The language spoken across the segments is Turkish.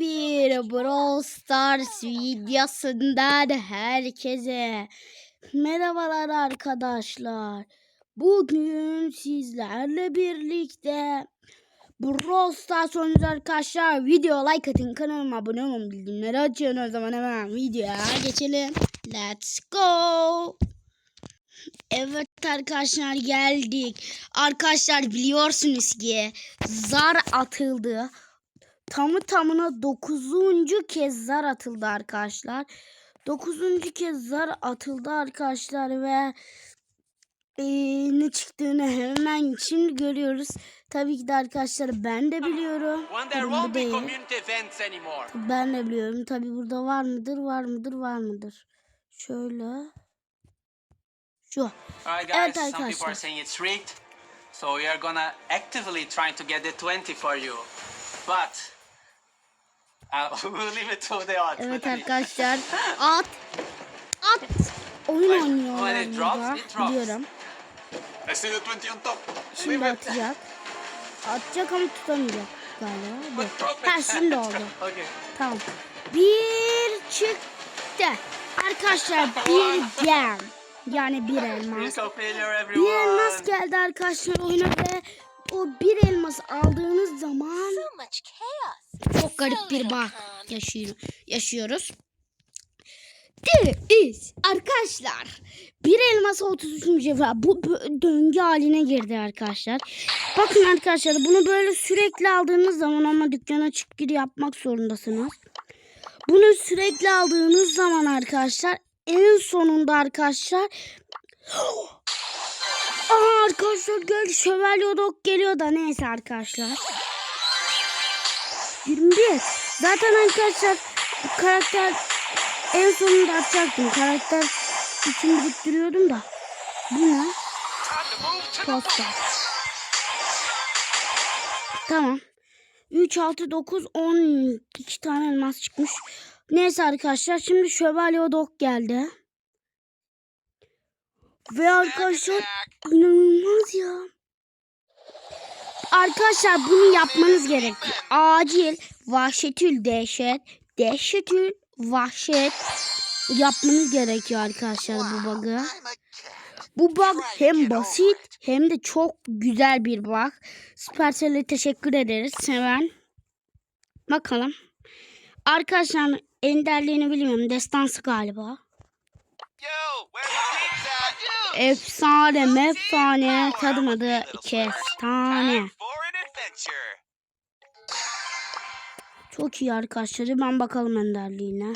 Bir Brawl Stars videosundan herkese merhabalar arkadaşlar. Bugün sizlerle birlikte Brawl Stars oynuyoruz arkadaşlar. Video like atın kanalıma abone olun bildirimleri açın. O zaman hemen videoya geçelim. Let's go. Evet arkadaşlar geldik. Arkadaşlar biliyorsunuz ki zar atıldı. Tamı tamına 9. kez zar atıldı arkadaşlar. 9. kez zar atıldı arkadaşlar ve eee, ne çıktığını hemen şimdi görüyoruz. Tabii ki de arkadaşlar ben de biliyorum. Değil. Ben de biliyorum. Tabii burada var mıdır? Var mıdır? Var mıdır? Şöyle. Şu. Evet arkadaşlar. So we are gonna actively try to get the 20 for you. But Evet arkadaşlar. At. At. Oyun drops, burada. it drops. Biliyorum. I see the 20 on top. Şimdi atacak. Atacak ama tutamayacak galiba. Ha şimdi oldu. Okay. Tamam. Bir çıktı. Arkadaşlar bir gem. Yani bir elmas. Bir elmas geldi arkadaşlar oyuna ve o bir elmas aldığınız zaman So much chaos. Çok garip bir bağ yaşıyor, yaşıyoruz. Biz arkadaşlar bir elmas 33 mücevher bu, bu döngü haline girdi arkadaşlar. Bakın arkadaşlar bunu böyle sürekli aldığınız zaman ama dükkana çık gir yapmak zorundasınız. Bunu sürekli aldığınız zaman arkadaşlar en sonunda arkadaşlar Aa arkadaşlar gel şövalye dok geliyor da neyse arkadaşlar. 21. Zaten arkadaşlar karakter en sonunda atacaktım. Karakter için biriktiriyordum da. Bu ne? Posta. Tamam. 3, 6, 9, 10 iki tane elmas çıkmış. Neyse arkadaşlar şimdi şövalye odok geldi. Ve arkadaşlar inanılmaz ya. Arkadaşlar bunu yapmanız gerek. Acil vahşetül dehşet, dehşetül vahşet yapmanız gerekiyor arkadaşlar bu bug'ı. Bu bug hem basit hem de çok güzel bir bug. Supercell'e teşekkür ederiz. Seven. Bakalım. Arkadaşlar enderliğini bilmiyorum. Destansı galiba. Yo? Efsane mefsane tadımadı kestane. Çok iyi arkadaşlar. Ben bakalım enderliğine.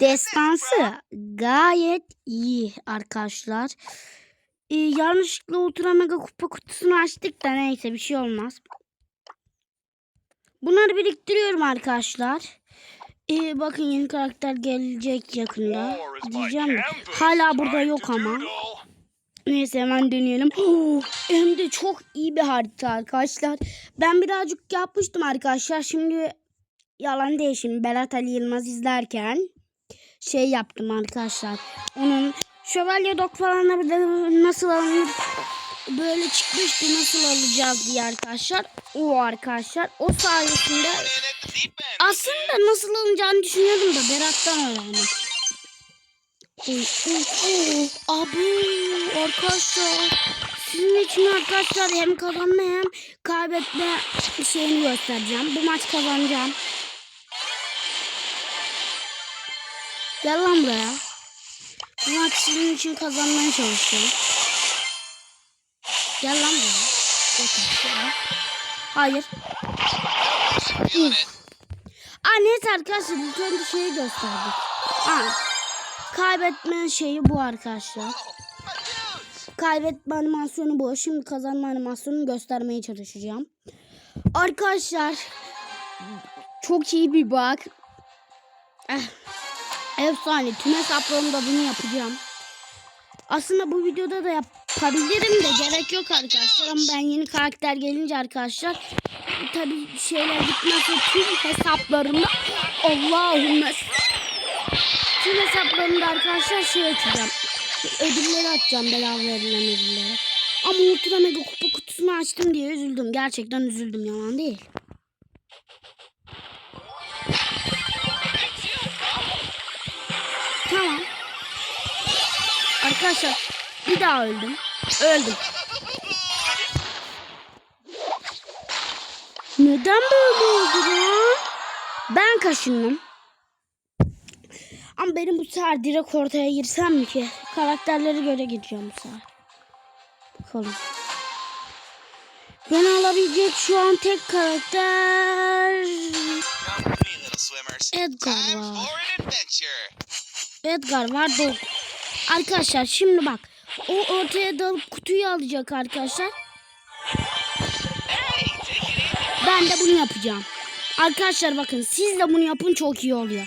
Destansı gayet iyi arkadaşlar. Ee, yanlışlıkla Ultra Mega kupa kutusunu açtık da neyse bir şey olmaz. Bunları biriktiriyorum arkadaşlar. Ee, bakın yeni karakter gelecek yakında. Diyeceğim de. Hala burada yok ama. Neyse hemen deneyelim. Oo, hem de çok iyi bir harita arkadaşlar. Ben birazcık yapmıştım arkadaşlar. Şimdi yalan değil şimdi Berat Ali Yılmaz izlerken şey yaptım arkadaşlar. Onun şövalye dok falan nasıl alınır böyle çıkmıştı nasıl alacağız diye arkadaşlar. O arkadaşlar o sayesinde aslında nasıl alınacağını düşünüyordum da Berat'tan öğrendim. Abi arkadaşlar sizin için arkadaşlar hem kazanma hem kaybetme şeyini göstereceğim. Bu maç kazanacağım. Gel lan buraya. Bu maç sizin için kazanmaya çalışacağım. Gel lan buraya. Hayır. Uf. Aa neyse arkadaşlar ilk önce şeyi gösterdik. Aa, kaybetme şeyi bu arkadaşlar. Kaybetme animasyonu bu. Şimdi kazanma animasyonunu göstermeye çalışacağım. Arkadaşlar çok iyi bir bak. Eh, efsane. Tüm hesaplarımda bunu yapacağım. Aslında bu videoda da Yapabilirim de gerek yok arkadaşlar. Ama ben yeni karakter gelince arkadaşlar tabi şeyler gitmezse tüm hesaplarımda Allah'ım tüm hesaplarımda arkadaşlar şey açacağım. Ödülleri açacağım bedava verilen ödülleri. Ama ultra mega kupa kutusunu açtım diye üzüldüm. Gerçekten üzüldüm yalan değil. Tamam. Arkadaşlar bir daha öldüm. Öldüm. Neden böyle oldu lan? Ben kaşındım. Ama benim bu sefer direkt ortaya girsem mi ki? Karakterleri göre gireceğim bu sefer. Bakalım. Beni alabilecek şu an tek karakter... Edgar var. Edgar var Dog. Arkadaşlar şimdi bak. O ortaya dalıp kutuyu alacak arkadaşlar. Ben de bunu yapacağım. Arkadaşlar bakın siz de bunu yapın çok iyi oluyor.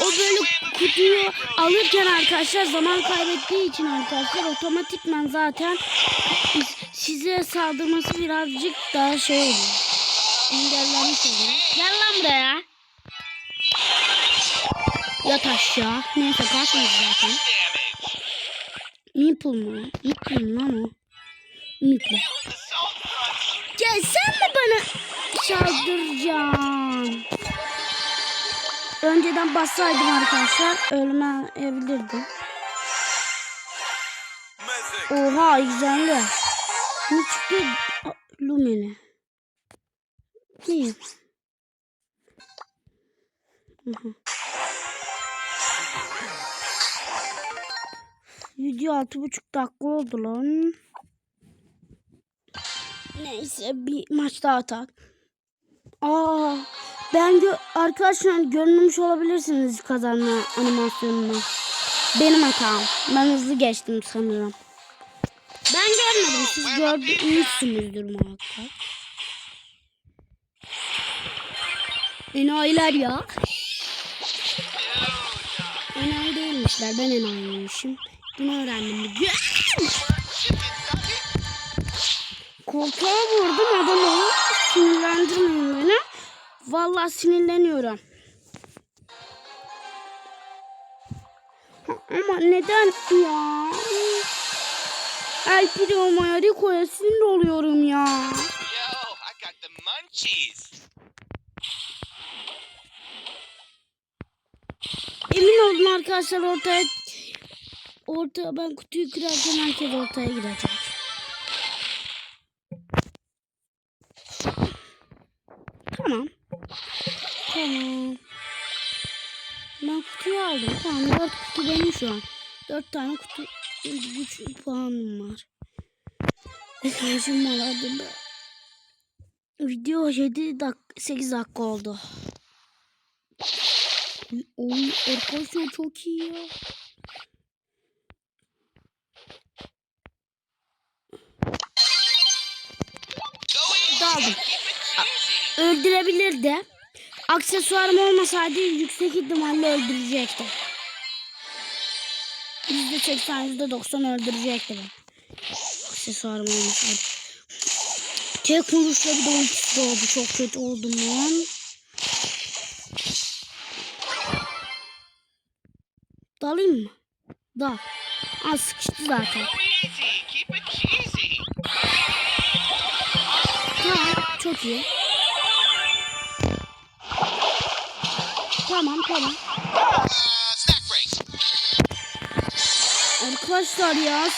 O böyle kutuyu alırken arkadaşlar zaman kaybettiği için arkadaşlar otomatikman zaten size saldırması birazcık daha şey oluyor. Engellenmiş oluyor. Gel lan buraya. Yat aşağı. Neyse kaçmadı zaten. Meeple mı? Meeple mi lan o? Meeple. Gel sen mi bana saldıracaksın? Önceden bassaydım arkadaşlar ölmeyebilirdim. Mythic. Oha güzeldi. Ne çıktı? Lumine. İyi. Hı hı. Video altı buçuk dakika oldu lan. Neyse bir maç daha atak. Aa, ben gö arkadaşlar görmemiş olabilirsiniz kazanma animasyonunu. Benim hatam. Ben hızlı geçtim sanırım. Ben görmedim. Siz görmüşsünüzdür muhakkak. Enayiler ya. Enayi değilmişler. Ben enayiymişim. Bunu öğrendim bugün. Koltuğa vurdum adamı. Sinirlendirmeyin beni. Vallahi sinirleniyorum. Ama neden ya? El Primo'ya Rico'ya sinir oluyorum ya. Yo, I got the munchies. Emin olun arkadaşlar ortaya ortaya ben kutuyu kırarken herkes ortaya girecek. Tamam. Tamam. Ben kutuyu aldım. Tamam dört kutu benim şu an. Dört tane kutu güç puanım var. Enerjim hadi be. Video 7 dak 8 dakika oldu. Oy arkadaşlar çok iyi ya. Öldürebilirdi. Aksesuarım olmasaydı yüksek ihtimalle öldürecekti. %80, %90 öldürecekti ben. Aksesuarım olmasaydı. Tek vuruşla bir de ultisi oldu. Çok kötü oldum lan. Dalayım mı? Dal. Az sıkıştı zaten. Tamam, çok iyi. Tamam, tamam. Snack break. Arkadaşlar ya.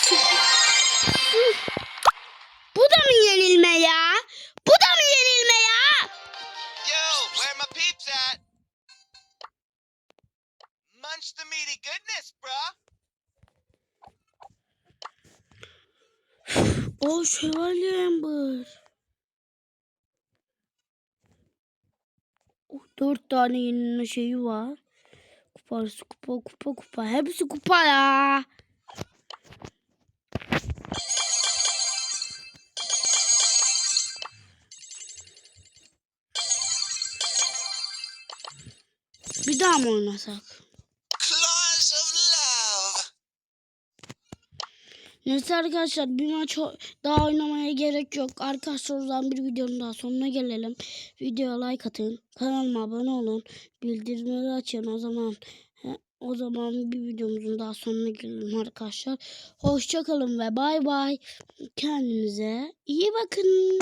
Bu da mı yenilme ya? Bu da mı yenilme ya? Yo, where my peeps at? Munch the meaty goodness, bruh. O şövalye Amber. Oh, dört tane yenilme şeyi var. Kupası kupa kupa kupa. Hepsi kupa ya. Bir daha mı oynasak? Neyse arkadaşlar bir maç daha oynamaya gerek yok. Arkadaşlar o zaman bir videonun daha sonuna gelelim. Videoya like atın. Kanalıma abone olun. Bildirimleri açın o zaman. he, o zaman bir videomuzun daha sonuna gelelim arkadaşlar. Hoşçakalın ve bay bay. Kendinize iyi bakın.